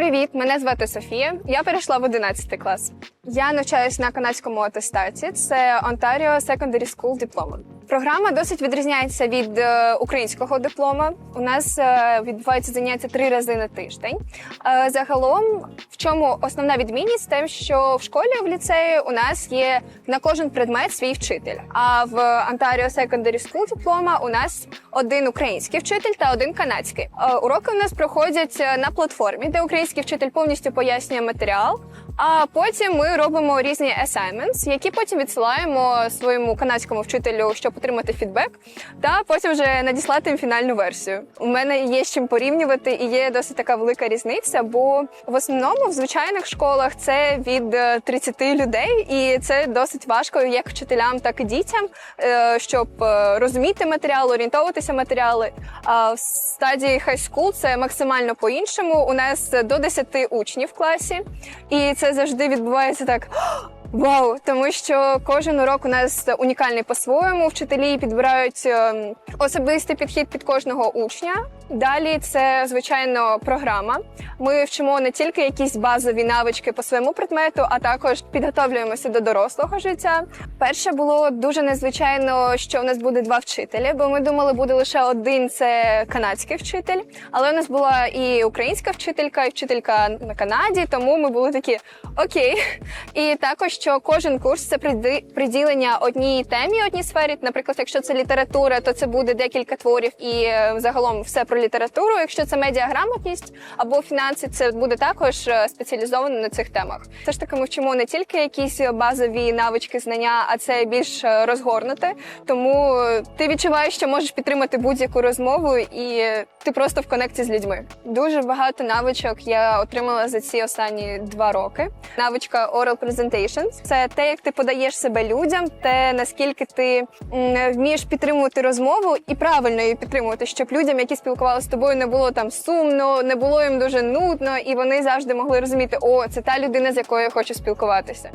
Привіт, мене звати Софія. Я перейшла в 11 клас. Я навчаюсь на канадському атестаті. Це Ontario Secondary School Diploma. Програма досить відрізняється від е, українського диплома. У нас е, відбуваються заняття три рази на тиждень. Е, загалом, в чому основна відмінність? Тим, що в школі в ліцеї у нас є на кожен предмет свій вчитель. А в Ontario Secondary School Diploma у нас один український вчитель та один канадський. Уроки у нас проходять на платформі, де український вчитель повністю пояснює матеріал. А потім ми робимо різні assignments, які потім відсилаємо своєму канадському вчителю, щоб отримати фідбек, та потім вже надіслати їм фінальну версію. У мене є з чим порівнювати, і є досить така велика різниця, бо в основному в звичайних школах це від е, 30 людей, і це досить важко як вчителям, так і дітям, е, щоб е, розуміти матеріал, орієнтовуватися матеріали. А в стадії school це максимально по-іншому. У нас до 10 учнів в класі, і це завжди відбувається так. Вау, тому що кожен урок у нас унікальний по-своєму. Вчителі підбирають ем, особистий підхід під кожного учня. Далі це звичайно програма. Ми вчимо не тільки якісь базові навички по своєму предмету, а також підготовлюємося до дорослого життя. Перше було дуже незвичайно, що у нас буде два вчителі, бо ми думали, буде лише один це канадський вчитель. Але у нас була і українська вчителька, і вчителька на Канаді, тому ми були такі окей. І також що кожен курс це приділення одній темі, одній сфері. Наприклад, якщо це література, то це буде декілька творів і е, загалом все про літературу. Якщо це медіаграмотність або фінанси, це буде також е, спеціалізовано на цих темах. Все ж таки, ми вчимо не тільки якісь базові навички, знання, а це більш е, розгорнуте. Тому е, ти відчуваєш, що можеш підтримати будь-яку розмову, і ти просто в конекті з людьми. Дуже багато навичок я отримала за ці останні два роки. Навичка oral presentations – це те, як ти подаєш себе людям, те наскільки ти вмієш підтримувати розмову і правильно її підтримувати, щоб людям, які спілкувалися з тобою, не було там сумно, не було їм дуже нудно, і вони завжди могли розуміти, о, це та людина, з якою я хочу спілкуватися.